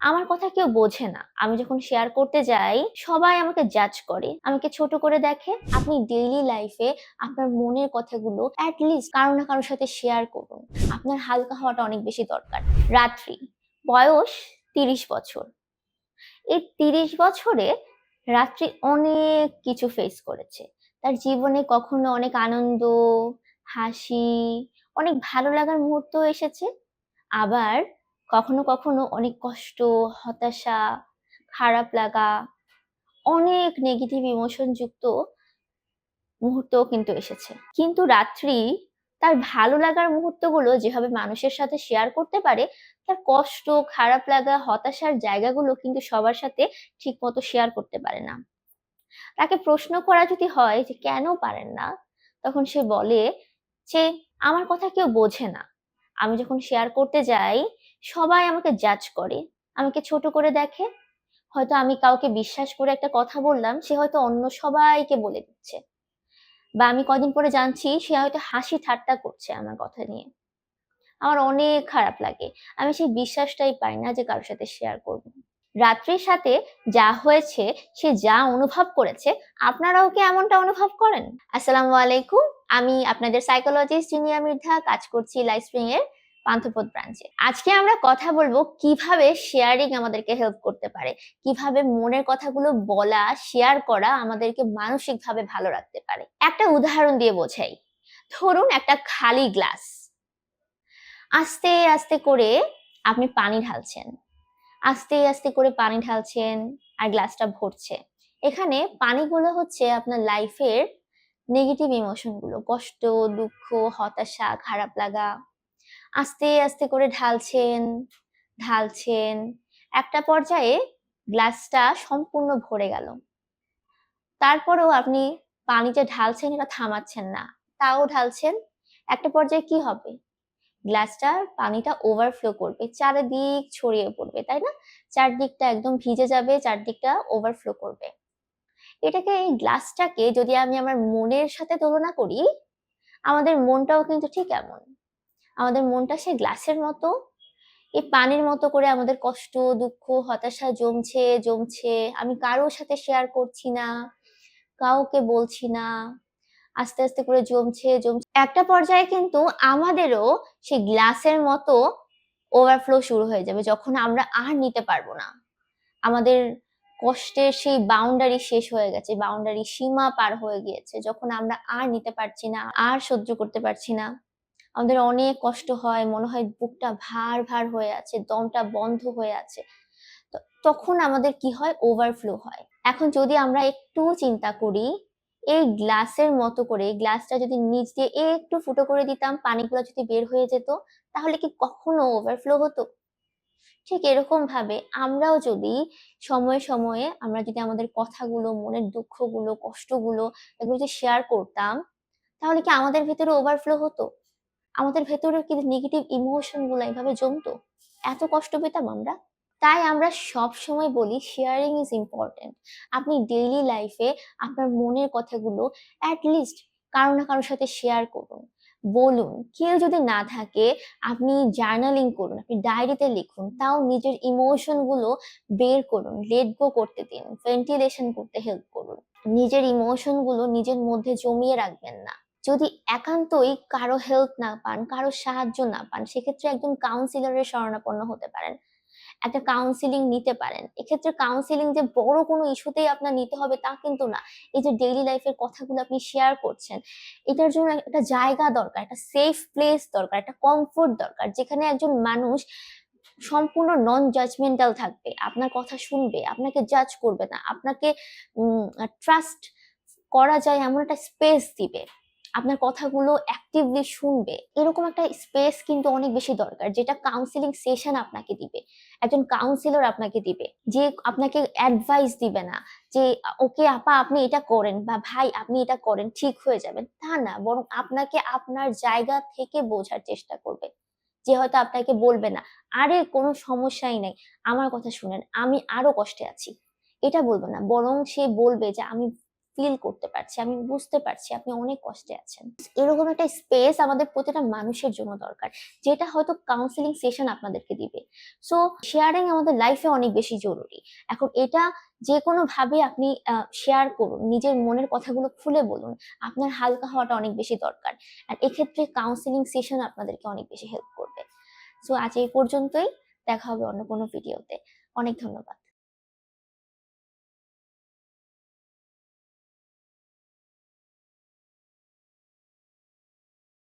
আমার কথা কেউ বোঝে না। আমি যখন শেয়ার করতে যাই, সবাই আমাকে জাজ করে। আমাকে ছোট করে দেখে, আপনি ডেইলি লাইফে আপনার মনের কথাগুলো লিস্ট কারও না কারোর সাথে শেয়ার করুন। আপনার হালকা হওয়াটা অনেক বেশি দরকার। রাত্রি, বয়স তিরিশ বছর। এই তিরিশ বছরে রাত্রি অনেক কিছু ফেস করেছে। তার জীবনে কখনো অনেক আনন্দ, হাসি, অনেক ভালো লাগার মুহূর্ত এসেছে। আবার কখনো কখনো অনেক কষ্ট, হতাশা, খারাপ লাগা, অনেক নেগেটিভ ইমোশন যুক্ত মুহূর্তও কিন্তু এসেছে। কিন্তু রাত্রি তার ভালো লাগার মুহূর্তগুলো যেভাবে মানুষের সাথে শেয়ার করতে পারে, তার কষ্ট, খারাপ লাগা, হতাশার জায়গাগুলো কিন্তু সবার সাথে ঠিক মতো শেয়ার করতে পারে না। তাকে প্রশ্ন করা যদি হয় যে কেন পারেন না, তখন সে বলে যে, আমার কথা কেউ বোঝে না। আমি যখন শেয়ার করতে যাই সবাই আমাকে জাজ করে, আমাকে ছোট করে দেখে। হয়তো আমি কাউকে বিশ্বাস করে একটা কথা বললাম, সে হয়তো অন্য সবাইকে বলে দিচ্ছে। বা আমি কদিন পরে জানছি, সে হয়তো হাসি ঠাট্টা করছে আমার কথা নিয়ে। আমার অনেক খারাপ লাগে। আমি সেই বিশ্বাসটাই পাই না যে কারোর সাথে শেয়ার করব। রাত্রির সাথে যা হয়েছে, সে যা অনুভব করেছে, আপনারাও কি এমনটা অনুভব করেন? আসসালামু আলাইকুম। আমি আপনাদের সাইকোলজিস্ট জিনিয়া মির্ধা, কাজ করছি লাইফ স্প্রিং এর পান্থপথ ব্রাঞ্চে আজকে আমরা কথা বলব কীভাবে শেয়ারিং আমাদেরকে হেল্প করতে পারে, কীভাবে মনের কথাগুলো বলা শেয়ার করা আমাদেরকে মানসিকভাবে ভালো রাখতে পারে। একটা উদাহরণ দিয়ে বোঝাই। ধরুন একটা খালি গ্লাস আস্তে আস্তে করে আপনি পানি ঢালছেন। আস্তে আস্তে করে পানি ঢালছেন আর গ্লাসটা ভরছে। এখানে পানিগুলো হচ্ছে আপনার লাইফের নেগেটিভ ইমোশনগুলো কষ্ট, দুঃখ, হতাশা, খারাপ লাগা আস্তে আস্তে করে ঢালছেন ঢালছেন। একটা পর্যায়ে গ্লাসটা সম্পূর্ণ ভরে গেল। তারপরেও আপনি পানিটা ঢালছেন এটা থামাচ্ছেন না, তাও ঢালছেন। একটা পর্যায়ে কি হবে? গ্লাসটার পানিটা ওভারফ্লো করবে, চারিদিক ছড়িয়ে পড়বে, তাই না? চারদিকটা একদম ভিজে যাবে, চারদিকটা ওভারফ্লো করবে। এটাকে এই গ্লাসটাকে যদি আমি আমার মনের সাথে তুলনা করি, আমাদের মনটাও কিন্তু ঠিক এমন। আমাদের মনটা সে গ্লাসের মতো। এই পানির মতো করে আমাদের কষ্ট, দুঃখ, হতাশা জমছে জমছে। আমি কারোর সাথে শেয়ার করছি না, কাউকে বলছি না। আস্তে আস্তে করে জমছে জমছে। একটা পর্যায়ে কিন্তু আমাদেরও সেই গ্লাসের মতো ওভারফ্লো শুরু হয়ে যাবে যখন আমরা আর নিতে পারব না। আমাদের কষ্টের সেই বাউন্ডারি শেষ হয়ে গেছে বাউন্ডারি সীমা পার হয়ে গিয়েছে। যখন আমরা আর নিতে পারছি না, আর সহ্য করতে পারছি না আমাদের অনেক কষ্ট হয়, মনে হয় বুকটা ভার ভার হয়ে আছে, দমটা বন্ধ হয়ে আছে। তখন আমাদের কি হয়? ওভারফ্লো হয়। এখন যদি আমরা একটু চিন্তা করি, এই গ্লাসের মতো করে গ্লাসটা যদি নিচ দিয়ে একটু ফুটো করে দিতাম, পানিগুলো যদি বের হয়ে যেত, তাহলে কি কখনো ওভারফ্লো হতো? ঠিক এরকম ভাবে আমরাও যদি সময়ে সময়ে আমরা যদি আমাদের কথাগুলো, মনের দুঃখগুলো, কষ্টগুলো এগুলো যদি শেয়ার করতাম, তাহলে কি আমাদের ভেতরে ওভারফ্লো হতো? আমাদের ভেতরে কি নেগেটিভ ইমোশনগুলো এইভাবে জমতো? এত কষ্ট পেতাম আমরা। তাই আমরা সব সময় বলি শেয়ারিং ইজ ইম্পর্টেন্ট আপনি ডেইলি লাইফে আপনার মনের কথাগুলো লিস্ট কারও না কারোর সাথে শেয়ার করুন। বলুন, কেউ যদি না থাকে, আপনি জার্নালিং করুন, আপনি ডায়েরিতে লিখুন, তাও নিজের ইমোশনগুলো বের করুন লেট গো করতে দিন ভেন্টিলেশন করতে হেল্প করুন। নিজের ইমোশনগুলো নিজের মধ্যে জমিয়ে রাখবেন না। যদি একান্তই কারও হেল্প না পান, কারও সাহায্য না পান, সেক্ষেত্রে একজন কাউন্সিলরের শরণাপন্ন হতে পারেন। একটা কাউন্সিলিং নিতে পারেন। এক্ষেত্রে কাউন্সিলিং যে বড় কোনো ইস্যুতেই আপনার নিতে হবে তা কিন্তু না। এই যে ডেইলি লাইফের কথাগুলো আপনি শেয়ার করছেন, এটার জন্য একটা জায়গা দরকার, একটা সেফ প্লেস দরকার, একটা কমফোর্ট দরকার, যেখানে একজন মানুষ সম্পূর্ণ নন জাজমেন্টাল থাকবে, আপনার কথা শুনবে, আপনাকে জাজ করবে না, আপনাকে ট্রাস্ট করা যায় এমন একটা স্পেস দিবে। আপনার কথাগুলো অ্যাক্টিভলি শুনবে। এরকম একটা স্পেস কিন্তু অনেক বেশি দরকার, যেটা কাউন্সিলিং সেশন আপনাকে দিবে। একজন কাউন্সিলর আপনাকে দিবে, যে আপনাকে অ্যাডভাইস দিবে না, যে, ওকে আপা, আপনি এটা করেন বা ভাই, আপনি এটা করেন, ঠিক হয়ে যাবেন তা না, বরং আপনাকে আপনার জায়গা থেকে বোঝার চেষ্টা করবে। যে হয়তো আপনাকে বলবে না, আরে, কোনো সমস্যাই নেই, আমার কথা শুনেন, আমি আরও কষ্টে আছি। এটা বলব না, বরং সে বলবে যে, আমি ফিল করতে পারছি, আমি বুঝতে পারছি আপনি অনেক কষ্টে আছেন। এরকম একটা স্পেস আমাদের প্রতিটা মানুষের জন্য দরকার, যেটা হয়তো কাউন্সিলিং সেশন আপনাদেরকে দিবে। সো শেয়ারিং আমাদের লাইফে অনেক বেশি জরুরি। এখন এটা যে কোনো ভাবে আপনি শেয়ার করুন, নিজের মনের কথাগুলো খুলে বলুন, আপনার হালকা হওয়াটা অনেক বেশি দরকার। আর এক্ষেত্রে কাউন্সিলিং সেশন আপনাদেরকে অনেক বেশি হেল্প করবে। সো আজ এই পর্যন্তই, দেখা হবে অন্য কোনো ভিডিওতে অনেক ধন্যবাদ।